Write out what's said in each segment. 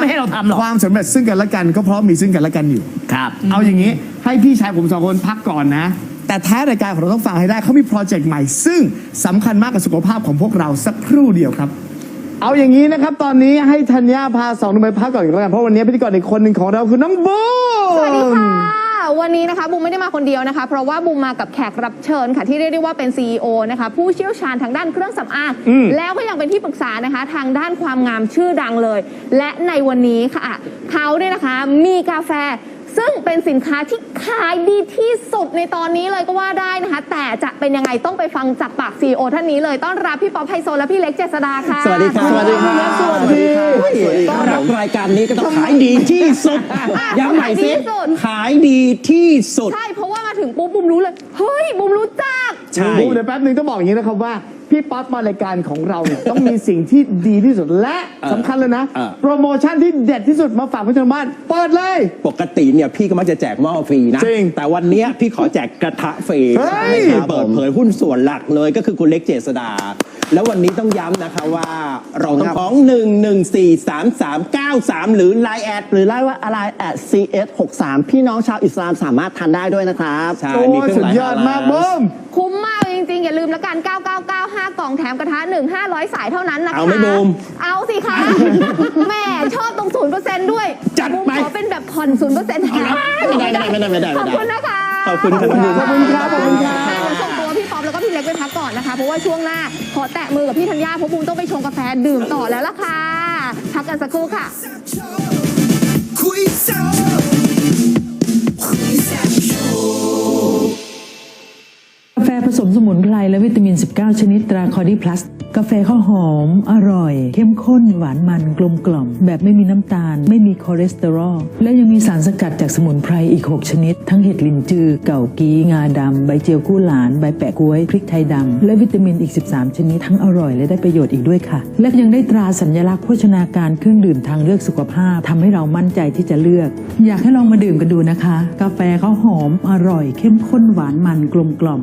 ไม่ให้เราทำหรอกความสำเร็จซึ่งกันและกันก็เพราะมีซึ่งกันและกันอยู่ ครับ เอาอย่างนี้ให้พี่ชายผมสองคนพักก่อนนะ แต่ท้ายรายการของเราต้องฟังให้ได้เขามีโปรเจกต์ใหม่ ซึ่งสำคัญมากกับสุขภาพของพวกเราสักครู่เดียวครับ เอาอย่างนี้นะครับ ตอนนี้ให้ธัญญาพาสองหนุ่มไปพักก่อนกันแล้วกันเพราะวันนี้พิธีกรอีกคนหนึ่งของเราคือน้องบูม สวัสดีค่ะ วันนี้นะคะบูมไม่ได้มาคนเดียวนะคะ เพราะว่าบูมมากับแขกรับเชิญค่ะที่เรียกได้ว่าเป็น CEO นะคะผู้เชี่ยวชาญทางด้านเครื่องสำอางอืม แล้วก็ยังเป็นที่ปรึกษานะคะ ทางด้านความงามชื่อดังเลย และในวันนี้ค่ะ เขาเนี่ยนะคะมีกาแฟ ซึ่งเป็นสินค้าที่ขายดีที่สุดในตอนนี้เลยก็ว่าได้นะคะ แต่จะเป็นยังไงต้องไปฟังจากปาก CEO ท่านนี้เลยต้อนรับพี่ป๊อปไฮโซและพี่เล็กเจษดาค่ะสวัสดีครับสวัสดีครับสวัสดีต้อนรับรายการนี้ก็ต้องขายดีที่สุดอะย้ำใหม่สิขายดีที่สุดขายดีที่สุดใช่เพราะว่ามาถึงปุ๊บบูมรู้เลยเฮ้ยบูมรู้จักใช่บูมเดี๋ยวแป๊บหนึงต้องบอกอย่างนี้นะครับว่า พี่ป๊อปมารายการของเราเนี่ย ต้องมีสิ่งที่ดีที่สุดและเออสำคัญเลยนะเออโปรโมชั่นที่เด็ดที่สุดมาฝากผู้ชมบ้านเปิดเลย ปกติเนี่ยพี่ก็มักจะแจกหม้อฟรีนะ จริงแต่วันเนี้ยพี่ขอแจกกระทะฟรีเฮ้ยให้เปิดเผยหุ้นส่วนหลักเลยก็คือคุณเล็กเจษดา แล้ววันนี้ต้องย้ำนะคะว่า เราต้องของ 1 1 4 3 3 9 3 หรือ Line แอดหรือไล่ว่าอะไร at cs 6 3พี่น้องชาวอิสลามสามารถทานได้ด้วยนะครับ ใช่ โอ้มีเครื่สุองดหมายยอดมากบูมคุ้มมากเลยจ ริงๆ อย่าลืมละกัน 9995 กล่องแถมกระทะ1 500 สายเท่านั้นนะคะเอาไหมบูมเอาสิคะ แม่ชอบตรง 0%ด้วยจัดบูมไปขอเป็นแบบผ่อน 0%แทนไม่ได้ไม่ได้ไม่ได้ไม่ได้ขอบคุณนะคะ ขอบคุณครับ ขอบคุณครับขอบคุณครับเดี๋ยวส่งตัวพี่ป๊อปแล้วก็พี่เล็กไปพักก่อนนะคะ เพราะว่าช่วงหน้า ขอแตะมือกับพี่ธัญญาเพราะบูมต้องไปชงกาแฟดื่มต่อแล้วล่ะค่ะ พักกันสักครู่ค่ะ คุยแซ่บคุ ฟผสมสมุนไพรและวิตามิน 19 ชนิดตราคอดีพลัสกาแฟข้าวหอม อร่อย เข้มข้น หวานมันกลมกล่อม แบบไม่มีน้ำตาล ไม่มีคอเลสเตอรอล และยังมีสารสกัดจากสมุนไพรอีก 6 ชนิด ทั้งเห็ดลินจือ เก่ากี้ งาดำ ใบเจียวกู้หลาน ใบแปะกล้วย พริกไทยดำ และวิตามินอีก 13 ชนิด ทั้งอร่อยและได้ประโยชน์อีกด้วยค่ะ และยังได้ตราสัญลักษณ์โภชนาการเครื่องดื่มทางเลือกสุขภาพทำให้เรามั่นใจที่จะเลือก อยากให้ลองมาดื่มกันดูนะคะ กาแฟเขาวหอม อร่อย เข้มข้นหวานมันกลมกล่อม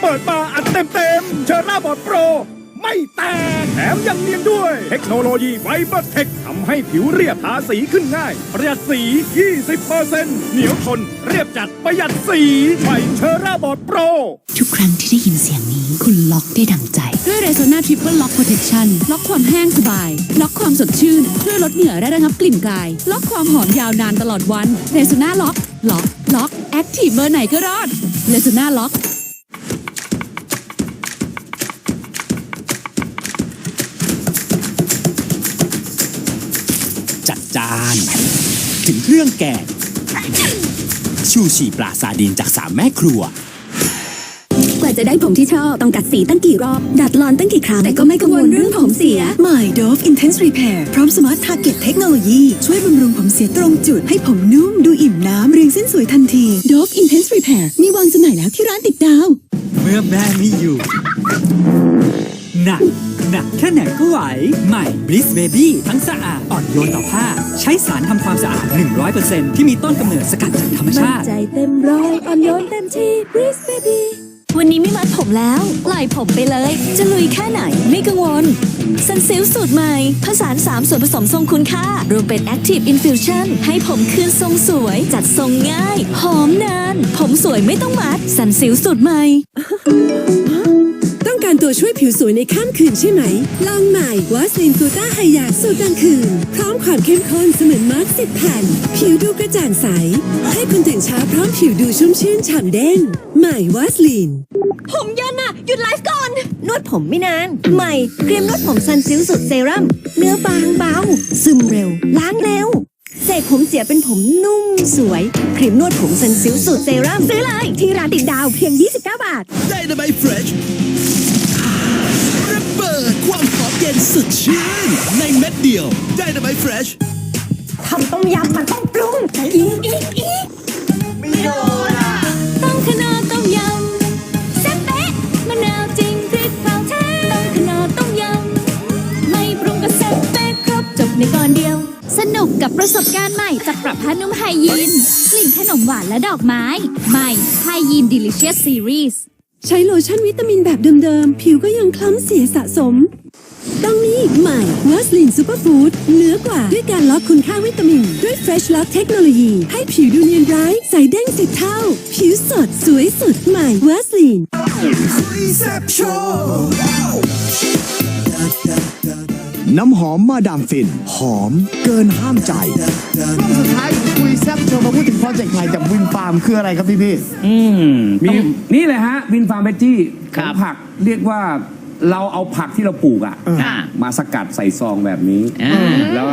เปิดมาอัดเต็มเต็มๆเชอร่าบอดโปร ไม่แตกแถมยังเนียนด้วย เทคโนโลยีไฟเบอร์เทคทำให้ผิวเรียบทาสีขึ้นง่าย ประหยัดสี 20%เหนียวทนเรียบจัดประหยัดสีใหม่เชอร่าบอดโปร ทุกครั้งที่ได้ยินเสียงนี้ คุณล็อกได้ดังใจ ด้วย r e s o n a Triple Lock Protection ล็อกความแห้งสบาย ล็อกความสดชื่นช่วยลดเหงื่อและระงับกลิ่นกาย ล็อกความหอมยาวนานตลอดวัน r e s o n a Lock ล็อกล็อก Active เบอร์ไหนก็รอด r e s o n a Lock าน ถึงเครื่องแกงชูชีปลาซาดีนจากสามแม่ครัว กว่าจะได้ผมที่ชอบต้องกัดสีตั้งกี่รอบ ดัดรอนตั้งกี่ครั้ง แต่ก็ไม่กังวลเรื่องผมเสียใหม่ Dove Intense Repair พร้อม Smart Target เทคโนโลยี ช่วยบำรุงผมเสียตรงจุด ให้ผมนุ่มดูอิ่มน้ำ เรียงเส้นสวยทันที Dove Intense Repair มีวางจำหน่ายแล้วที่ร้านติดดาว เมื่อแม่ไม่อยู่ หนัก หนักแค่ไหนก็ไหว ใหม่ Bliss Baby ทั้งสะอาด อ่อนโยนต่อผ้า ใช้สารทำความสะอาด 100%ที่มีต้นกำเนิดสกัดจากธรรมชาติ ใจเต็มร้อยอ่อนโยนเต็มที่ Breeze Baby วันนี้ไม่มัดผมแล้วปล่อยผมไปเลย จะลุยแค่ไหนไม่กังวลซันซิลสูตรใหม่ ผสาน3ส่วนผสมทรงคุณค่ารวมเป็น Active Infusion ให้ผมคืนทรงสวย จัดทรงง่าย หอมนาน ผมสวยไม่ต้องมัดซันซิลสูตรใหม่ การตัวช่วยผิวสวยในข้ามคืนใช่ไหม ลองใหม่วาสลินกูต้าไฮยาสูตรกลางคืน พร้อมความเข้มข้นเสมือนมาร์กสิบแผ่น ผิวดูกระจ่างใส ให้คุณตื่นเช้าพร้อมผิวดูชุ่มชื่นฉ่ำเด้ง ใหม่วาสลิน ผมยันอะหยุดไลฟ์ก่อน นวดผมไม่นาน ใหม่ครีมนวดผมซันซิลสุดเซรั่ม เนื้อบางเบา ซึมเร็ว ล้างเร็วเสกผมเสียเป็นผมนุ่มสวย ครีมนวดผมซันซิลสุดเซรั่มซื้อเลย ที่ร้านติดดาวเพียง 29 บาท ได้ทำไมเฟรช ระเบิดความหอมเย็นสดชื่น ในเม็ดเดียวได้ทำไมเฟรชำต้มยำมันต้องปรุงอีกอีกอีกต้องขนาต้มยำแซ่บเป๊ะมะนาวจริงพริกเผาแท้ต้องขนาต้มยำไม่ปรุงก็แซ่บเป๊ะครบจบในก่อนเดียว สนุกกับประสบการณ์ใหม่จากปรับผ้านุ่มไฮยีนกลิ่นขนมหวานและดอกไม้ ใหม่ไฮยีน Delicious Series ใช้โลชั่นวิตามินแบบเดิมๆ ผิวก็ยังคล้ำเสียสะสม ต้องนี่อีกใหม่วัสลินซูเปอร์ฟู้ดเหนือกว่าด้วยการล็อกคุณค่าวิตามิน ด้วย Fresh Lock เทคโนโลยี ให้ผิวดูเนียนไร้ใสเด้งสิบเท่า ผิวสดสวยสุดใหม่วัสลิน น้ำหอมมาดามฟิน หอมเกินห้ามใจช่วงสุดท้ายของคุยแซ่บโชว์มาพูดถึงโปรเจกต์ใหม่จากวินฟาร์มคืออะไรครับพี่พี่ อืมมีนี่เลยฮะวินฟาร์มเบจี้ของผักเรียกว่าเราเอาผักที่เราปลูกอะมาสกัดใส่ซองแบบนี้แล้ว